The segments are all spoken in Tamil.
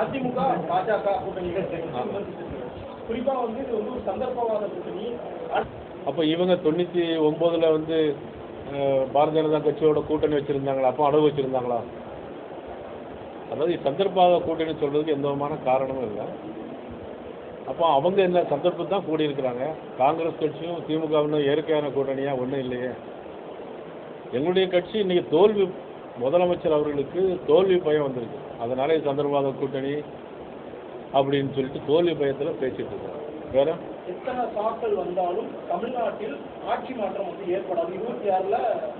அதிமுக பாஜக கூட்டணி குறிப்பா வந்து இது வந்து ஒரு சந்தர்ப்பவாத கூட்டணி. அப்போ இவங்க தொண்ணூற்றி ஒம்போதில் வந்து பாரதிய ஜனதா கட்சியோட கூட்டணி வச்சுருந்தாங்களா? அப்போ அளவு வச்சுருந்தாங்களா? அதாவது சந்தர்ப்பாக கூட்டணி சொல்கிறதுக்கு எந்த விதமான காரணமும் இல்லை. அப்போ அவங்க என்ன சந்தர்ப்பம் தான் கூடியிருக்கிறாங்க. காங்கிரஸ் கட்சியும் திமுகவும் இயற்கையான கூட்டணியாக ஒன்றும் இல்லையே. எங்களுடைய கட்சி இன்னைக்கு தோல்வி முதலமைச்சர் அவர்களுக்கு தோல்வி பயம் வந்திருக்கு. அதனால இது சந்தர்ப்பவாத கூட்டணி அப்படின்னு சொல்லிட்டு தோல்வி பயத்தில் பேசிட்டு இருக்கோம் வேற? எத்தனை சாக்கள் வந்தாலும் தமிழ்நாட்டில் ஆட்சி மாற்றம் வந்து ஏற்படாது. இருபத்தி ஆறுல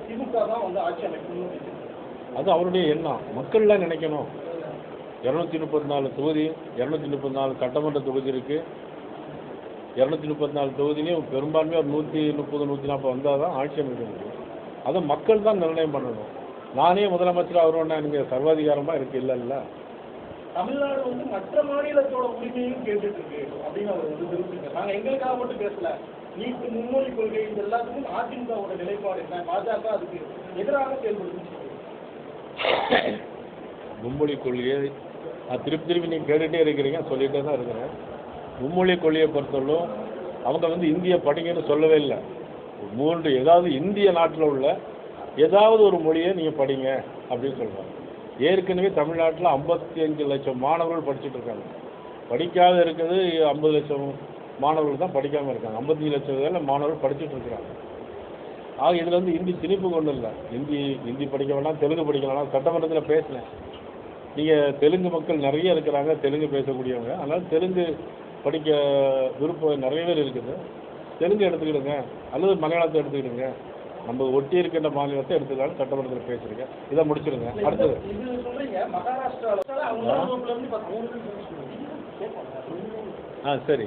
திமுக தான் வந்து ஆட்சி அமைக்கணும்னு. அது அவருடைய எண்ணம். மக்கள்லாம் நினைக்கணும். இரநூத்தி முப்பத்தி நாலு தொகுதி இரநூத்தி முப்பத்தி நாலு சட்டமன்ற தொகுதி இருக்குது இரநூத்தி முப்பத்தி நாலு தொகுதியிலையும் பெரும்பான்மையாக ஒரு நூற்றி முப்பது நூற்றி நாற்பது வந்தால் தான் ஆட்சி அமைக்க முடியும். அதை மக்கள் தான் நிர்ணயம் பண்ணணும். நானே முதலமைச்சர் அவரோட எனக்கு சர்வாதிகாரமாக இருக்கு இல்லை இல்லை தமிழ்நாடு வந்து மற்ற மாநிலத்தோட உரிமையும் கேட்டுட்டு இருக்கு அப்படின்னு அவர் வந்து தெரிவிச்சிருக்காரு நாங்க எங்களுக்காக மட்டும் பேசல. நீட்டு மும்மொழி கொள்கை இது எல்லாத்துக்கும் அதிமுகவோட நிலைப்பாடு என்ன? பாஜக அதுக்கு எதிராக செயல்படுதுன்னு சொல்லுங்க மும்மொழி கொள்கையை நான் திருப்பி திருப்பி நீங்கள் கேட்டுகிட்டே இருக்கிறீங்க சொல்லிகிட்டே தான் இருக்கிறேன். மும்மொழி கொள்கையை பொறுத்தவரைக்கும் அவங்க வந்து இந்திய படிங்கன்னு சொல்லவே இல்லை. மூன்று ஏதாவது இந்திய நாட்டில் உள்ள ஏதாவது ஒரு மொழியை நீங்கள் படிங்க அப்படின்னு சொல்கிறாங்க ஏற்கனவே தமிழ்நாட்டில் ஐம்பத்தி அஞ்சு லட்சம் மாணவர்கள் படிச்சுட்டு இருக்காங்க. படிக்காத இருக்கிறது ஐம்பது லட்சம் மாணவர்கள் தான் படிக்காமல் இருக்காங்க. ஐம்பத்தஞ்சு லட்சம் வேலை மாணவர்கள் படிச்சுட்டு இருக்கிறாங்க. ஆக இதில் வந்து ஹிந்தி திணிப்பு கொண்டு இல்லை ஹிந்தி ஹிந்தி படிக்க வேணாம் தெலுங்கு படிக்க வேணாம். சட்டமன்றத்தில் பேசினேன். நீங்கள் தெலுங்கு மக்கள் நிறைய இருக்கிறாங்க தெலுங்கு பேசக்கூடியவங்க. அதனால் தெலுங்கு படிக்க விருப்பம் நிறைய பேர் இருக்குது. தெலுங்கு எடுத்துக்கிடுங்க. அல்லது மலையாளத்தை எடுத்துக்கிடுங்க. நம்ம ஒட்டி இருக்கின்ற மாநிலத்தை எடுத்துக்கலாம் சட்டமன்றத்தில் பேசுறீங்க இதை முடிச்சிடுங்க அடுத்தது. ஆ. சரி.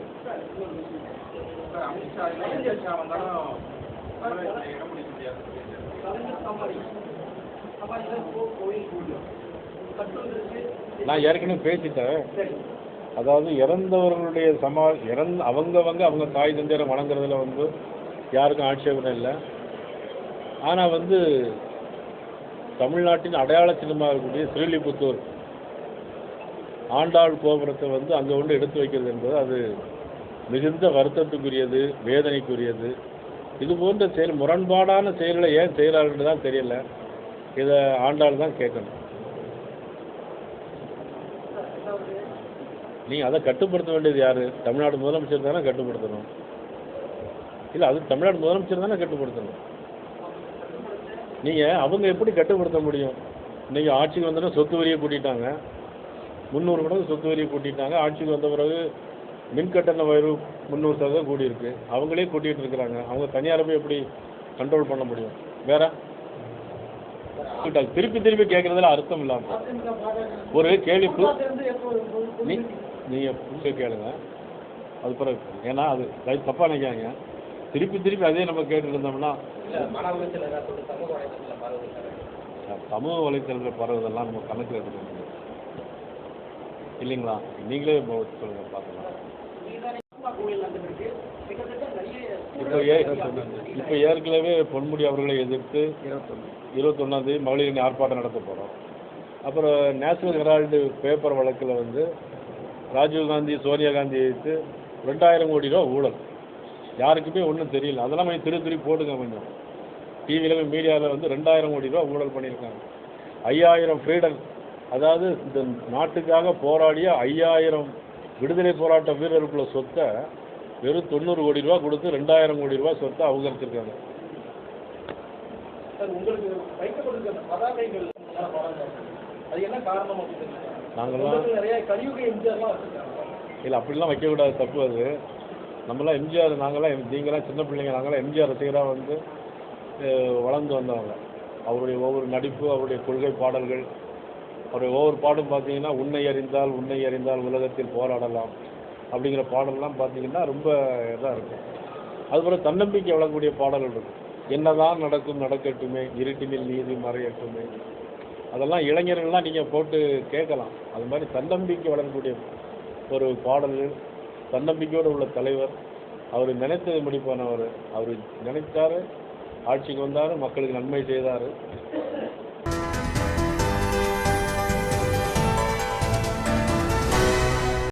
நான் ஏற்கனவே பேசிட்டேன். அதாவது இறந்தவர்களுடைய சமா இறந்த அவங்கவங்க அவங்க தாய் தந்தையரை வணங்குறதுல வந்து யாருக்கும் ஆட்சேபனை இல்லை. ஆனால் வந்து தமிழ்நாட்டின் அடையாள சின்னமாக இருக்கக்கூடிய ஸ்ரீலிபுத்தூர் ஆண்டாள் கோபுரத்தை வந்து அங்கே கொண்டு எடுத்து வைக்கிறது என்பது அது மிகுந்த வருத்தத்துக்குரியது வேதனைக்குரியது. இது போன்ற செயல் முரண்பாடான செயல்களை ஏன் செய்கிறார்கள் தான் தெரியல. இதை ஆண்டாள் தான் கேட்கணும். நீங்கள் அதை கட்டுப்படுத்த வேண்டியது யார்? தமிழ்நாடு முதலமைச்சர் தானே கட்டுப்படுத்தணும். இல்லை அது தமிழ்நாடு முதலமைச்சர் தானே கட்டுப்படுத்தணும். நீங்கள் அவங்க எப்படி கட்டுப்படுத்த முடியும்? இன்றைக்கி ஆட்சிக்கு வந்தோடனே சொத்து வரியை கூட்டிட்டாங்க முந்நூறு மடங்கு சொத்து வரியை கூட்டிட்டாங்க ஆட்சிக்கு வந்த பிறகு மின் கட்டண உயர்வு முந்நூறு சதவீதம் கூடியிருக்கு. அவங்களே கூட்டிகிட்டு இருக்கிறாங்க. அவங்க தனியாரை போய் எப்படி கண்ட்ரோல் பண்ண முடியும்? வேற? திருப்பி திருப்பி கேட்குறதுல அர்த்தம் இல்லாமல் ஒரு கேள்வி நீ நீங்கள் புதுசாக கேளுங்க. அது பிறகு. ஏன்னா அது அது தப்பாக நினைக்காங்க திருப்பி திருப்பி அதே நம்ம கேட்டுட்டு இருந்தோம்னா சமூக வலைத்தளத்தில் பரவுதெல்லாம் நம்ம கணக்கில் முடியும் இல்லைங்களா? நீங்களே சொல்லுங்க பார்க்கலாம். இப்போ ஏ இப்போ ஏற்கனவே பொன்முடி அவர்களை எதிர்த்து இருபத்தொன்னாந்தேதி மகளிர் ஆர்ப்பாட்டம் நடத்த போகிறோம் அப்புறம் நேஷனல் ஹெரால்டு பேப்பர் வழக்கில் வந்து ராஜீவ் காந்தி சோனியா காந்தி எதிர்த்து ரெண்டாயிரம் கோடி ரூபா ஊழல். யாருக்குமே ஒன்றும் தெரியல. அதெல்லாம் கொஞ்சம் திரு திரு போடுங்க கொஞ்சம். டிவியில் மீடியாவில் வந்து ரெண்டாயிரம் கோடி ரூபா ஊழல் பண்ணியிருக்காங்க. ஐயாயிரம் ஃப்ரீடம் அதாவது இந்த நாட்டுக்காக போராடிய ஐயாயிரம் விடுதலை போராட்ட வீரர்களுக்குள்ள சொத்தை வெறும் தொண்ணூறு கோடி ரூபா கொடுத்து ரெண்டாயிரம் கோடி ரூபா சொத்தை எம்ஜிஆர்லாம் வச்சிருக்காங்க. இல்லை அப்படிலாம் வைக்கக்கூடாது. தப்பு அது. நம்மளாம் எம்ஜிஆர் நாங்களாம் நீங்களாம் சின்ன பிள்ளைங்க நாங்களாம் எம்ஜிஆர் ரசிகராக வந்து வளர்ந்து வந்தவங்க. அவருடைய ஒவ்வொரு நடிப்பு அவருடைய கொள்கை பாடல்கள் அவருடைய ஒவ்வொரு பாடும் பார்த்தீங்கன்னா உன்னை அறிந்தால் உன்னை அறிந்தால் உலகத்தில் போராடலாம் அப்படிங்கிற பாடல்லாம் பார்த்தீங்கன்னா ரொம்ப இதாக இருக்கும். அதுபோல் தன்னம்பிக்கை வழங்கக்கூடிய பாடல்கள் இருக்கும். என்னதான் நடக்கும் நடக்கட்டுமே இருட்டினில் நீதி மறையட்டுமே. அதெல்லாம் இளைஞர்கள்லாம் நீங்கள் போட்டு கேட்கலாம். அது மாதிரி தன்னம்பிக்கை வழங்கக்கூடிய ஒரு பாடல்கள் தன்னம்பிக்கையோடு உள்ள தலைவர் அவர் நினைத்ததை முடிப்பானவர். அவர் நினைத்தாரு ஆட்சிக்கு வந்தார் மக்களுக்கு நன்மை செய்தார்.